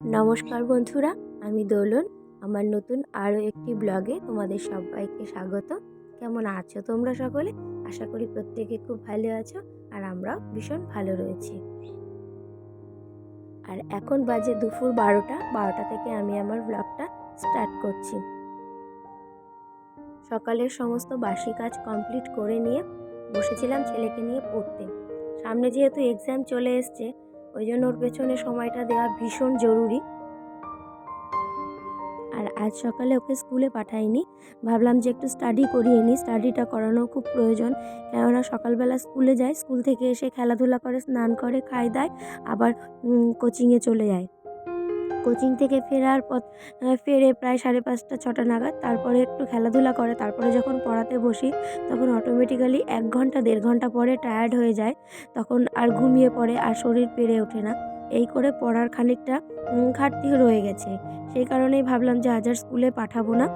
নমস্কার বন্ধুরা, আমি দোলন। আমার নতুন আরও একটি ব্লগে তোমাদের সবাইকে স্বাগত। কেমন আছো তোমরা সকলে? আশা করি প্রত্যেকে খুব ভালো আছো আর আমরাও ভীষণ ভালো রয়েছি। আর এখন বাজে দুপুর বারোটা বারোটা থেকে আমি আমার ব্লগটা স্টার্ট করছি। সকালের সমস্ত বাসি কাজ কমপ্লিট করে নিয়ে বসেছিলাম ছেলেকে নিয়ে পড়তে। সামনে যেহেতু এক্সাম চলে এসছে ওই জন্য ওর পেছনে সময়টা দেওয়া ভীষণ জরুরি। আর আজ সকালে ওকে স্কুলে পাঠাইনি। ভাবলাম যে একটু স্টাডি করিয়ে নিই। স্টাডিটা করানো খুব প্রয়োজন। কেননা সকালবেলা স্কুলে যায়, স্কুল থেকে এসে খেলাধুলা করে, স্নান করে, খায়, দায়, আবার কোচিংয়ে চলে যায়। কোচিং থেকে ফেরার পথ ফেরে প্রায় সাড়ে পাঁচটা, ছটা নাগাদ তারপরে একটু খেলাধুলা করে, তারপরে যখন পড়াতে বসি তখন অটোমেটিক্যালি এক ঘণ্টা, দেড় ঘণ্টা পরে টায়ার্ড হয়ে যায়, তখন আর ঘুমিয়ে পড়ে আর শরীর পেরে ওঠে না। এই করে পড়ার খানিকটা ঘাটতি রয়ে গেছে। সেই কারণেই ভাবলাম যে আজ আর স্কুলে পাঠাবো না,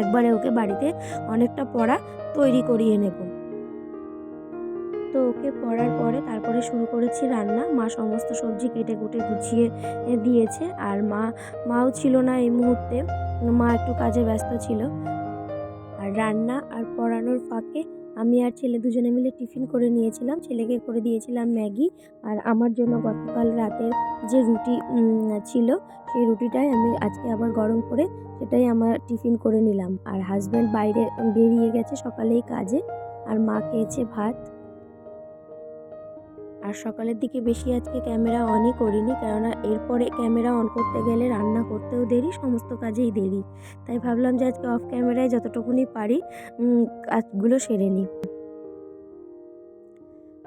একবারে ওকে বাড়িতে অনেকটা পড়া তৈরি করিয়ে নেব। তো ওকে পড়ার পরে তারপরে শুরু করেছি রান্না। মা সমস্ত সবজি কেটে কুটে গুছিয়ে দিয়েছে আর মা, মাও ছিল না এই মুহূর্তে। মা একটু কাজে ব্যস্ত ছিল। আর রান্না আর পড়ানোর ফাঁকে আমি আর ছেলে দুজনে মিলে টিফিন করে নিয়েছিলাম। ছেলেকে করে দিয়েছিলাম ম্যাগি। আর আমার জন্য গতকাল রাতের যে রুটি ছিল, সেই রুটিটাই আমি আজকে আবার গরম করে সেটাই আমার টিফিন করে নিলাম। আর হাজব্যান্ড বাইরে বেরিয়ে গেছে সকালেই কাজে। আর মা খেয়েছে ভাত। আর সকালের দিকে বেশি আজকে ক্যামেরা অনই করিনি কেননা এরপরে ক্যামেরা অন করতে গেলে রান্না করতেও দেরি, সমস্ত কাজেই দেরি। তাই ভাবলাম যে আজকে অফ ক্যামেরায় যতটুকুনি পারি কাজগুলো সেরে নিই।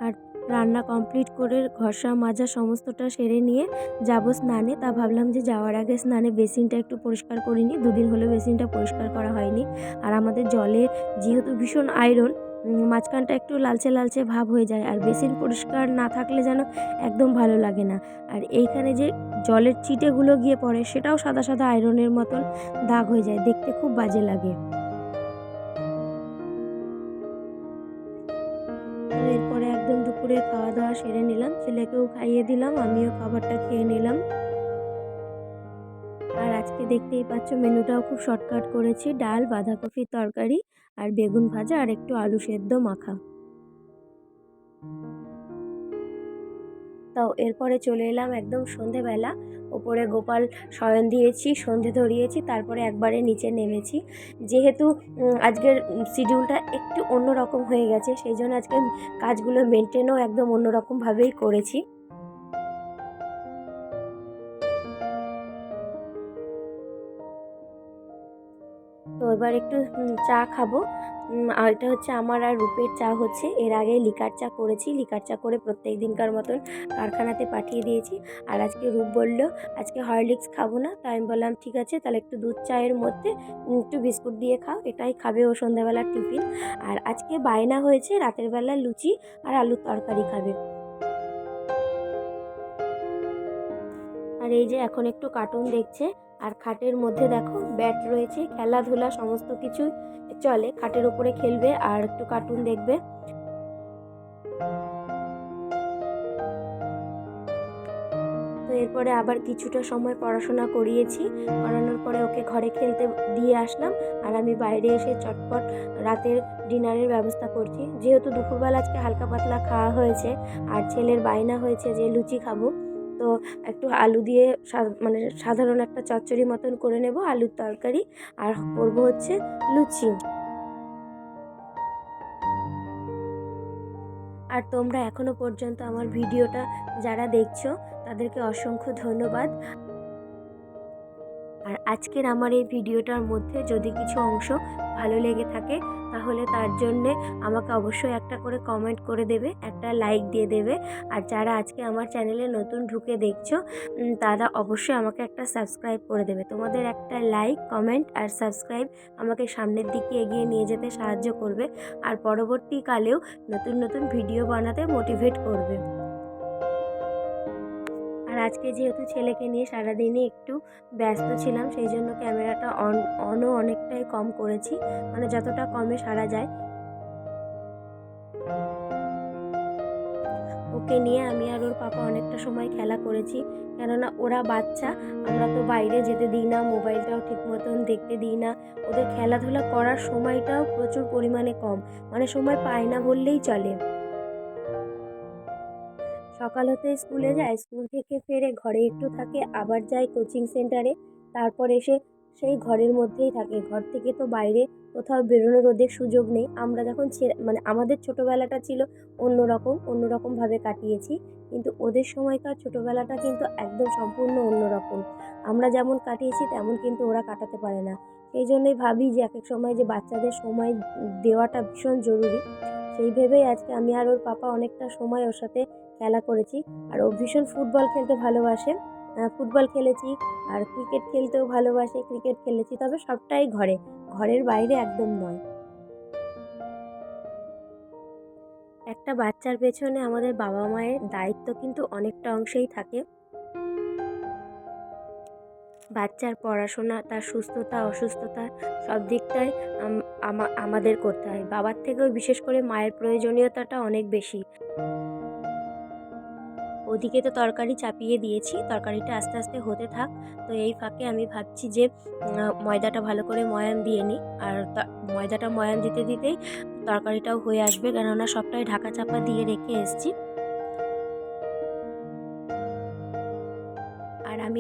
আর রান্না কমপ্লিট করে ঘষা মাজা সমস্তটা সেরে নিয়ে যাব স্নানে। তা ভাবলাম যে যাওয়ার আগে স্নানে বেসিনটা একটু পরিষ্কার করিনি দুদিন হলো বেসিনটা পরিষ্কার করা হয়নি। আর আমাদের জলে যেহেতু ভীষণ আয়রন মাঝখানটা একটু লালচে লালচে ভাব হয়ে যায় আর বেসিন পরিষ্কার না থাকলে যেন একদম ভালো লাগে না। আর এইখানে যে জলের চিটেগুলো গিয়ে পড়ে, সেটাও সাদা সাদা আয়রনের মতন দাগ হয়ে যায়, দেখতে খুব বাজে লাগে। এরপরে একদম দুপুরে খাওয়া দাওয়া সেরে নিলাম, ছেলেকেও খাইয়ে দিলাম, আমিও খাবারটা খেয়ে নিলাম। দেখতেই পাচ্ছ মেনুটাও খুব শর্টকাট করেছি। ডাল, বাঁধাকপির তরকারি আর বেগুন ভাজা আর একটু আলু সেদ্ধ মাখা। তো এরপরে চলে এলাম একদম সন্ধেবেলা। ওপরে গোপাল শয়ন দিয়েছি, সন্ধে ধরিয়েছি, তারপরে একবারে নিচে নেমেছি। যেহেতু আজকের শিডিউলটা একটু অন্যরকম হয়ে গেছে, সেই জন্য আজকে কাজগুলো মেনটেনও একদম অন্যরকমভাবেই করেছি। তো এবার একটু চা খাব। আর এটা হচ্ছে আমার আর রূপের চা হচ্ছে। এর আগে লিকার চা করেছি। লিকার চা করে প্রত্যেক দিনকার মতন কারখানাতে পাঠিয়ে দিয়েছি। আর আজকে রূপ বলল, আজকে হরলিক্স খাব না। তাই আমি বললাম, ঠিক আছে, তাহলে একটু দুধ চায়ের মধ্যে একটু বিস্কুট দিয়ে খাও। এটাই খাবে ও সন্ধ্যাবেলার টিফিন। আর আজকে বায়না হয়েছে, রাতের বেলা লুচি আর আলুর তরকারি খাবে। আর এই যে এখন একটু কার্টুন দেখছে। আর খাটের মধ্যে দেখো ব্যাট রয়েছে, খেলাধুলা সমস্ত কিছু চলে। খাটের উপরে খেলবে আর একটু কার্টুন দেখবে। তো এরপরে আবার কিছুটা সময় পড়াশোনা করিয়েছি। করানোর পরে ওকে ঘরে খেলতে দিয়ে আসলাম আর আমি বাইরে এসে চটপট রাতের ডিনারের ব্যবস্থা করছি। যেহেতু দুপুরবেলা আজকে হালকা পাতলা খাওয়া হয়েছে আর ছেলের বায়না হয়েছে যে লুচি খাব তো একটু আলু দিয়ে মানে সাধারণ একটা চচ্চড়ি মতন করে নেব আলুর তরকারি। আর করব হচ্ছে লুচি। আর তোমরা এখনও পর্যন্ত আমার ভিডিওটা যারা দেখছ, তাদেরকে অসংখ্য ধন্যবাদ। আজকের আমার এই ভিডিওটার মধ্যে যদি কিছু অংশ ভালো লেগে থাকে, তাহলে তার জন্যে আমাকে অবশ্যই একটা করে কমেন্ট করে দেবে, একটা লাইক দিয়ে দেবে। আর যারা আজকে আমার চ্যানেলে নতুন ঢুকে দেখছ তারা অবশ্যই আমাকে একটা সাবস্ক্রাইব করে দেবে। তোমাদের একটা লাইক কমেন্ট আর সাবস্ক্রাইব আমাকে সামনের দিকে এগিয়ে নিয়ে যেতে সাহায্য করবে। আর পরবর্তীকালেও নতুন নতুন ভিডিও বানাতে মোটিভেট করবে। আজকে যেহেতু ছেলেকে নিয়ে সারাদিনই একটু ব্যস্ত ছিলাম, সেই জন্য ক্যামেরাটা অন, অনও অনেকটাই কম করেছি। মানে যতটা কমে সারা যায়। ওকে নিয়ে আমি আর ওর পাপা অনেকটা সময় খেলা করেছি। কেননা ওরা বাচ্চা, আমরা তো বাইরে যেতে দিই না, মোবাইলটাও ঠিক মতন দেখতে দিই না। ওদের খেলাধুলা করার সময়টাও প্রচুর পরিমাণে কম। মানে সময় পায় না বললেই চলে। সকাল হতে স্কুলে যায় স্কুল থেকে ফেরে ঘরে একটু থাকে আবার যায় কোচিং সেন্টারে। তারপর এসে সেই ঘরের মধ্যেই থাকে। ঘর থেকে তো বাইরে কোথাও বেরোনোর ওদের সুযোগ নেই। আমরা যখন মানে আমাদের ছোটোবেলাটা ছিল অন্যরকম অন্যরকমভাবে কাটিয়েছি। কিন্তু ওদের সময়কার ছোটোবেলাটা কিন্তু একদম সম্পূর্ণ অন্যরকম। আমরা যেমন কাটিয়েছি তেমন কিন্তু ওরা কাটাতে পারে না। সেই জন্যই ভাবি যে এক এক সময় যে বাচ্চাদের সময় দেওয়াটা ভীষণ জরুরি। সেই ভেবেই আজকে আমি আর ওর পাপা অনেকটা সময় ওর সাথে খেলা করেছি। আর ও ভীষণ ফুটবল খেলতে ভালোবাসে। ফুটবল খেলেছি আর ক্রিকেট খেলতেও ভালোবাসে, ক্রিকেট খেলেছি। তবে সবটাই ঘরে। ঘরের বাইরে একদম নয়। একটা বাচ্চার পেছনে আমাদের বাবা মায়ের দায়িত্ব কিন্তু অনেকটা অংশেই থাকে। বাচ্চার পড়াশোনা, তার সুস্থতা, অসুস্থতা সব দিকটাই আমাদের করতে হয়। বাবার থেকেও বিশেষ করে মায়ের প্রয়োজনীয়তাটা অনেক বেশি। ওদিকে তো তরকারি চাপিয়ে দিয়েছি, তরকারিটা আস্তে আস্তে হতে থাক। তো এই ফাঁকে আমি ভাবছি যে ময়দাটা ভালো করে ময়ান দিয়ে নিই। আর ময়দাটা ময়ান দিতে দিতেই তরকারিটাও হয়ে আসবে। কেননা সবটাই ঢাকা চাপা দিয়ে রেখে এসেছি।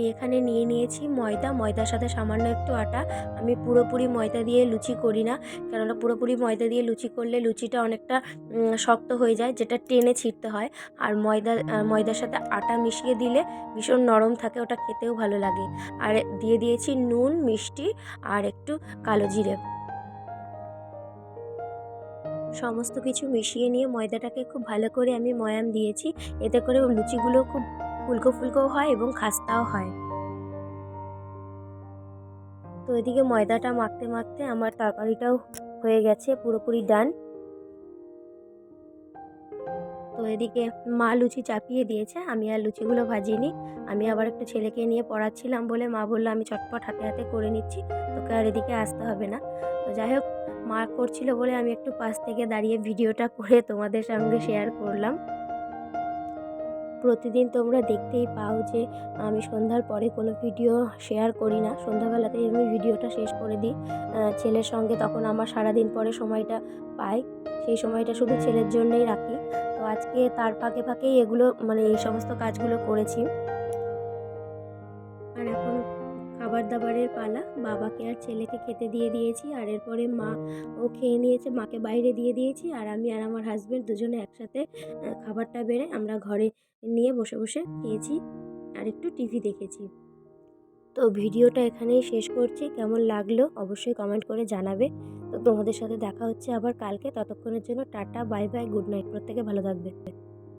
আমি এখানে নিয়ে নিয়েছি ময়দা। ময়দার সাথে সামান্য একটু আটা। আমি পুরোপুরি ময়দা দিয়ে লুচি করি না। কেননা পুরোপুরি ময়দা দিয়ে লুচি করলে লুচিটা অনেকটা শক্ত হয়ে যায়, যেটা টেনে ছিঁড়তে হয়। আর ময়দা ময়দার সাথে আটা মিশিয়ে দিলে ভীষণ নরম থাকে, ওটা খেতেও ভালো লাগে। আর দিয়ে দিয়েছি নুন, মিষ্টি আর একটু কালো জিরে। সমস্ত কিছু মিশিয়ে নিয়ে ময়দাটাকে খুব ভালো করে আমি ময়াম দিয়েছি। এতে করে লুচিগুলো খুব ফুলকো ফুলকো হয় এবং খাস্তাও হয়। তো এদিকে ময়দাটা মাখতে মাখতে আমার তরকারিটাও হয়ে গেছে পুরোপুরি ডান। তো এদিকে মা লুচি চাপিয়ে দিয়েছে, আমি আর লুচিগুলো ভাজিনি। আমি আবার একটু ছেলেকে নিয়ে পড়াচ্ছিলাম বলে মা বলল, আমি চটপট হাতে হাতে করে নিচ্ছি, তোকে আর এদিকে আসতে হবে না। তো যাই হোক, মা করছিল বলে আমি একটু পাশ থেকে দাঁড়িয়ে ভিডিওটা করে তোমাদের সঙ্গে শেয়ার করলাম। প্রতিদিন তোমরা দেখতেই পাও যে আমি সন্ধ্যার পরে কোনো ভিডিও শেয়ার করি না। সন্ধ্যাবেলাতেই আমি ভিডিওটা শেষ করে দিই। ছেলের সঙ্গে তখন আমার সারাদিন পরে সময়টা পাই। সেই সময়টা শুধু ছেলের জন্যই রাখি। তো আজকে তার ফাঁকে ফাঁকেই এগুলো মানে এই সমস্ত কাজগুলো করেছি। খাবার দাবারের পালা। বাবাকে আর ছেলেকে খেতে দিয়ে দিয়েছি, আর এরপরে মা ও খেয়ে নিয়েছে, মাকে বাইরে দিয়ে দিয়েছি, আর আমি আর আমার হাজব্যান্ড দুজনে একসাথে খাবারটা বেড়ে আমরা ঘরে নিয়ে বসে বসে খেয়েছি আর একটু টিভি দেখেছি। তো ভিডিওটা এখানেই শেষ করছি। কেমন লাগল অবশ্যই কমেন্ট করে জানাবে। তো তোমাদের সাথে দেখা হচ্ছে আবার কালকে। ততক্ষণের জন্য tata bye bye good night প্রত্যেকে ভালো থাকবে।